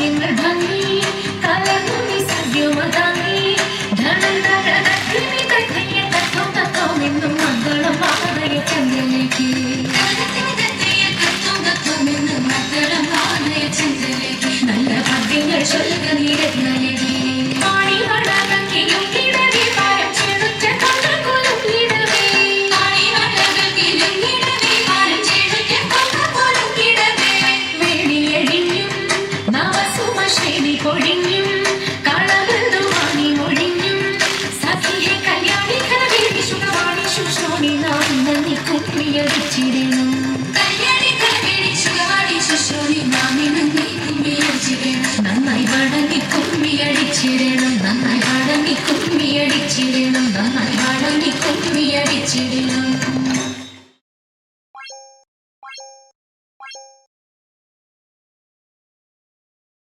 ధనుర్ధని కలను సద్యుమధని ధనుర్ధని കല്യാണി കരവേ വിശുദ്ധവാണി ശുശ്രോണി നാം നന്ദി കുട്ടിയടിച്ചിരുന്നു നന്നായി വടങ്ങി കുമ്മിയടിച്ചിടണം നന്നായി വടങ്ങി കുമ്മിയടിച്ചിടണം നന്നായി വടങ്ങി കുമ്മിയടിച്ചിടണം